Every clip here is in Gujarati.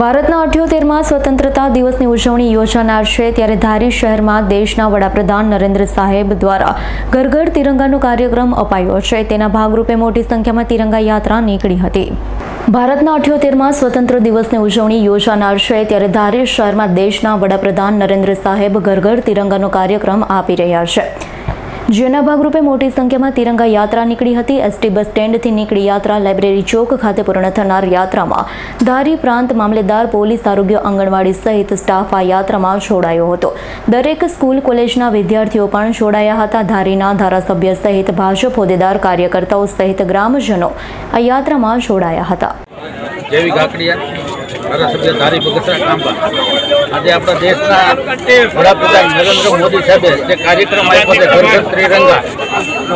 ભારતના અઠ્યોતેરમાં સ્વતંત્રતા દિવસની ઉજવણી યોજાનાર છે, ત્યારે ધારી શહેરમાં દેશના વડાપ્રધાન નરેન્દ્ર સાહેબ દ્વારા ઘર ઘર તિરંગાનો કાર્યક્રમ અપાયો છે. તેના ભાગરૂપે મોટી સંખ્યામાં તિરંગા યાત્રા નીકળી હતી. ભારતના અઠ્યોતેરમાં સ્વતંત્ર દિવસની ઉજવણી યોજાનાર છે, ત્યારે ધારી શહેરમાં દેશના વડાપ્રધાન નરેન્દ્ર સાહેબ ઘર ઘર તિરંગાનો કાર્યક્રમ આપી રહ્યા છે. જેના ભાગરૂપે મોટી સંખ્યામાં તિરંગા યાત્રા નીકળી હતી. એસટી બસ સ્ટેન્ડથી નીકળી યાત્રા લાઇબ્રેરી ચોક ખાતે પૂર્ણ થનાર યાત્રામાં ધારી પ્રાંત મામલેદાર પોલીસ આરોગ્ય આંગણવાડી સહિત સ્ટાફ આ યાત્રામાં જોડાયો હતો. દરેક સ્કૂલ, કોલેજના વિદ્યાર્થીઓ પણ જોડાયા હતા. ધારીના ધારાસભ્ય સહિત ભાજપ હોદ્દેદાર કાર્યકર્તાઓ સહિત ગ્રામજનો આ યાત્રામાં જોડાયા હતા. ધારાસભ્ય ધારી બગસરા કાંબા આજે આપણા દેશના વડાપ્રધાન નરેન્દ્ર મોદી સાહેબે જે કાર્યક્રમ આપ્યો છે ઘર ત્રિરંગા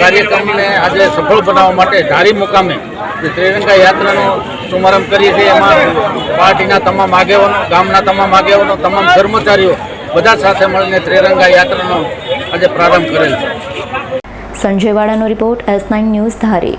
કાર્યક્રમને આજે સફળ બનાવવા માટે ધારી મુકામે જે ત્રિરંગા યાત્રાનો શુભારંભ કરીએ છીએ, એમાં પાર્ટીના તમામ આગેવાનો, ગામના તમામ આગેવાનો, તમામ કર્મચારીઓ બધા સાથે મળીને ત્રિરંગા યાત્રાનો આજે પ્રારંભ કરેલ છે. Sanjay વાળાનો report S nine news Dhari.